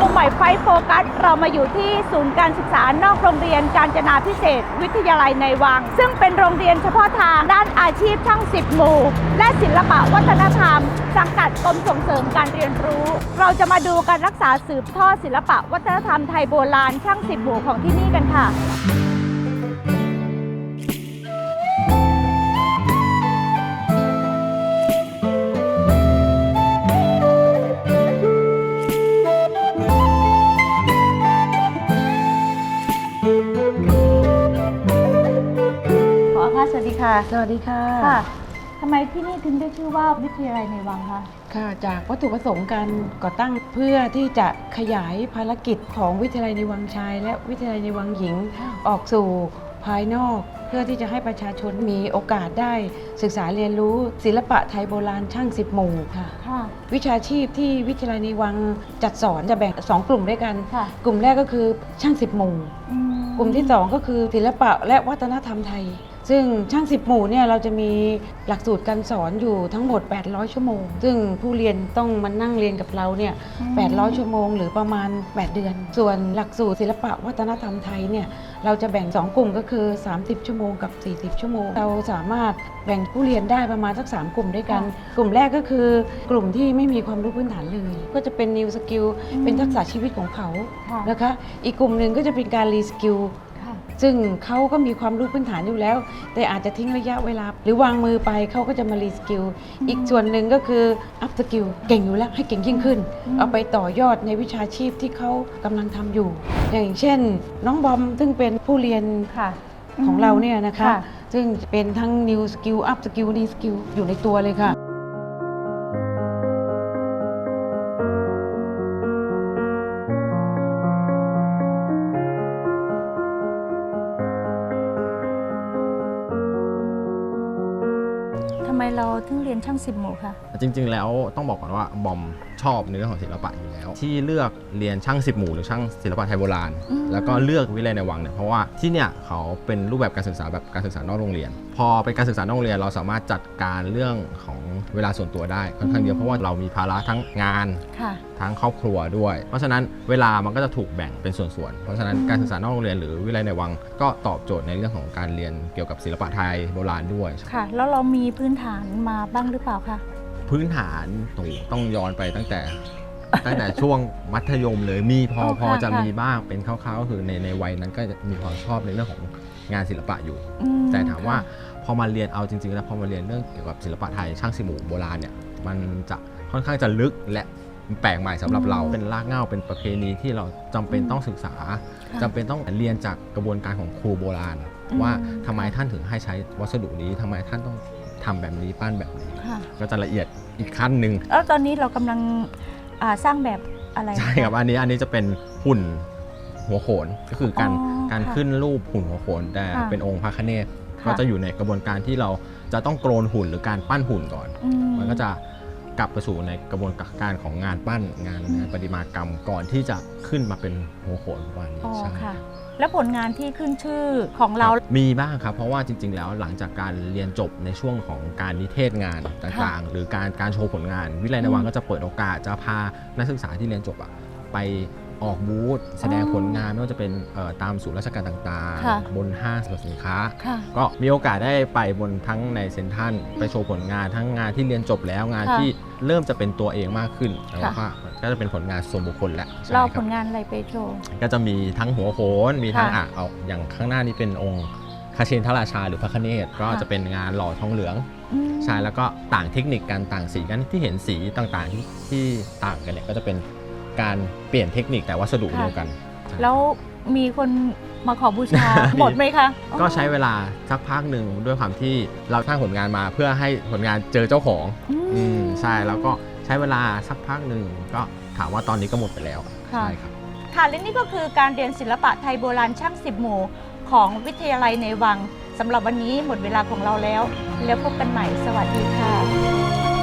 มุมใหม่ไฟโฟกัส เรามาอยู่ที่ศูนย์การศึกษานอกโรงเรียนการจนาพิเศษ วิทยาลัยในวัง ซึ่งเป็นโรงเรียนเฉพาะทางด้านอาชีพช่างสิบหมู่ และศิลปะวัฒนธรรม สังกัดกรมส่งเสริมการเรียนรู้ เราจะมาดูการรักษาสืบทอดศิลปะวัฒนธรรมไทยโบราณช่างสิบหมู่ของที่นี่กันค่ะ สวัสดีค่ะสวัสดีค่ะค่ะทำไมที่นี่ถึงได้ชื่อว่าวิทยาลัยในวังคะค่ะจากวัตถุประสงค์การก่อตั้งเพื่อที่จะขยายภารกิจของวิทยาลัยในวังชาย และวิทยาลัยในวังหญิงออกสู่ภายนอกเพื่อที่จะให้ประชาชนมีโอกาสได้ ศึกษาเรียนรู้ศิลปะไทยโบราณช่างสิบหมู่ค่ะค่ะวิชาชีพที่วิทยาลัยในวังจัดสอนจะแบ่งสองกลุ่มด้วยกันค่ะกลุ่มแรกก็คือช่างสิบหมู่อืกลุ่มที่2ก็คือศิลปะและวัฒนธรรมไทย ซึ่งช่างสิบหมู่เนี่ยเราจะมีหลักสูตรการสอนอยู่ทั้งหมด 800 ชั่วโมง ซึ่งผู้เรียนต้องมานั่งเรียนกับเราเนี่ย800 ชั่วโมง หรือประมาณ 8 เดือน ส่วนหลักสูตรศิลปะวัฒนธรรมไทยเนี่ยเราจะแบ่ง 2 กลุ่มก็คือ 30 ชั่วโมงกับ 40 ชั่วโมง เราสามารถแบ่งผู้เรียนได้ประมาณสัก 3 กลุ่มด้วยกัน กลุ่มแรกก็คือกลุ่มที่ไม่มีความรู้พื้นฐานเลย ก็จะเป็น new skill เป็นทักษะชีวิตของเขานะคะ อีกกลุ่มหนึ่งก็จะเป็นการรีสกิล ซึ่งเขาก็มีความรู้พื้นฐานอยู่แล้ว แต่อาจจะทิ้งระยะเวลา หรือวางมือไปเขาก็จะมารีสกิลอีกส่วนหนึ่งก็คืออัพสกิลเก่งอยู่แล้วให้เก่งยิ่งขึ้นอืมเอาไปต่อยอดในวิชาชีพที่เขากำลังทำอยู่ อย่างเช่น น้องบอมซึ่งเป็นผู้เรียนค่ะของเราเนี่ยนะคะค่ะซึ่งเป็นทั้ง new skill up skill re skill อยู่ในตัวเลยค่ะ ไมเราถึงเรียนช่างสิบหมู่คะจริง ๆ แล้วต้องบอกก่อนว่าบอม ชอบในเรื่องของศิลปะอยู่แล้ว ที่เลือกเรียนช่างสิบหมู่หรือช่างศิลปะไทยโบราณอืมแล้วก็เลือกวิทยาลัยในวังเนี่ยเพราะว่าที่เนี่ยเขาเป็นรูปแบบการศึกษาแบบการศึกษานอกโรงเรียน พอเป็นการศึกษานอกโรงเรียนเราสามารถจัดการเรื่องของเวลาส่วนตัวได้ค่อนข้างเยอะเพราะว่าเรามีภาระทั้งงานค่ะทั้งครอบครัวด้วย เพราะฉะนั้นเวลามันก็จะถูกแบ่งเป็นส่วนๆ เพราะฉะนั้นการศึกษานอกโรงเรียนหรือวิทยาลัยในวัง ก็ตอบโจทย์ในเรื่องของการเรียนเกี่ยวกับศิลปะไทยโบราณด้วยค่ะ แล้วเรามีพื้นฐานมาบ้างหรือเปล่าคะ พื้นฐานโอ้โหต้องย้อนไปตั้งแต่ ตั้งแต่ช่วงมัธยมเลยมีพออ๋อพอค่ะจะค่ะ มีบ้างเป็นคร่าวๆก็คือในในวัยนั้นก็จะมีความชอบในเรื่องของงานศิลปะอยู่ อืแต่ถามว่าค่ะพอมาเรียนเอาจริงๆแล้วพอมาเรียนเรื่องเกี่ยวกับศิลปะไทยช่างสิหมูโบราณเนี่ยมันจะค่อนข้างจะลึกและแปลกใหม่สำหรับเราเป็นรากเหง้าเป็นประเพณีที่เราจำเป็นต้องศึกษาค่ะ จำเป็นต้องเรียนจากกระบวนการของครูโบราณอืมว่าทำไมท่านถึงให้ใช้วัสดุนี้ทำไมท่านต้อง ทำแบบนี้ปั้นแบบนี้ ค่ะ ก็จะละเอียดอีกขั้นหนึ่งแล้วตอนนี้เรากำลังอ่าสร้างแบบอะไร ใช่ครับะอันนี้อันนี้จะเป็นหุ่นหัวโขนก็คือการอ๋อการค่ะขึ้นรูปหุ่นหัวโขนแต่ค่ะเป็นองค์พระคเนศค่ะ ก็จะอยู่ในกระบวนการที่เราจะต้องโกรนหุ่นหรือการปั้นหุ่นก่อน อื มันก็จะ กลับไปสู่ในกระบวนการของงานปั้นงานงานประติมากรรมก่อนที่จะขึ้นมาเป็นหัวโขนประมาณนี้อ๋อใช่ค่ะแล้วผลงานที่ขึ้นชื่อของเราครับมีบ้างครับ เพราะว่าจริง ๆ แล้วหลังจากการเรียนจบในช่วงของการนิเทศงานต่างๆ หรือการการโชว์ผลงาน วิทยาลัยนวังอืมก็จะเปิดโอกาสจะพานักศึกษาที่เรียนจบอะไป ออกบูธแสดงผลงานไม่ว่าจะเป็นเอ่อตามศูนย์ราชการต่างค่ะๆบนห้างสรรพสินค้าค่ะก็มีโอกาสได้ไปบนทั้งในเซ็นทรัลไปโชว์ผลงานทั้งงานที่เรียนจบแล้วงานค่ะที่เริ่มจะเป็นตัวเองมากขึ้นค่ะแล้วก็ก็จะเป็นผลงานส่วนบุคคลแหละใช่เราคผรับลงานอะไรไปโชว์ ก็จะมีทั้งหัวโขนมีทั้งค่ะอะเอาอย่างข้างหน้านี้เป็นองค์คาเชนทราชาหรือพระคเนศก็ค่ะจะเป็นงานหล่อทองเหลืองอืมใช่แล้วก็ต่างเทคนิคการต่างสีกันที่เห็นสีต่างๆที่ที่ต่างกันเนี่ยก็จะเป็น การเปลี่ยนเทคนิคแต่วัสดุเดียวกันใช่แล้วมีคนมาขอบูชามีหมดไหมคะ ก็ใช้เวลาสักพักหนึ่งด้วยความที่เราสร้างผลงานมาเพื่อให้ผลงานเจอเจ้าของอืมอืมใช่แล้วก็ใช้เวลาสักพักหนึ่งก็ถามว่าตอนนี้ก็หมดไปแล้วค่ะใช่ครับค่ะและนี่ก็คือการเรียนศิลปะไทยโบราณช่างสิบหมู่ของวิทยาลัยในวังสำหรับวันนี้หมดเวลาของเราแล้ว แล้วพบกันใหม่สวัสดีค่ะ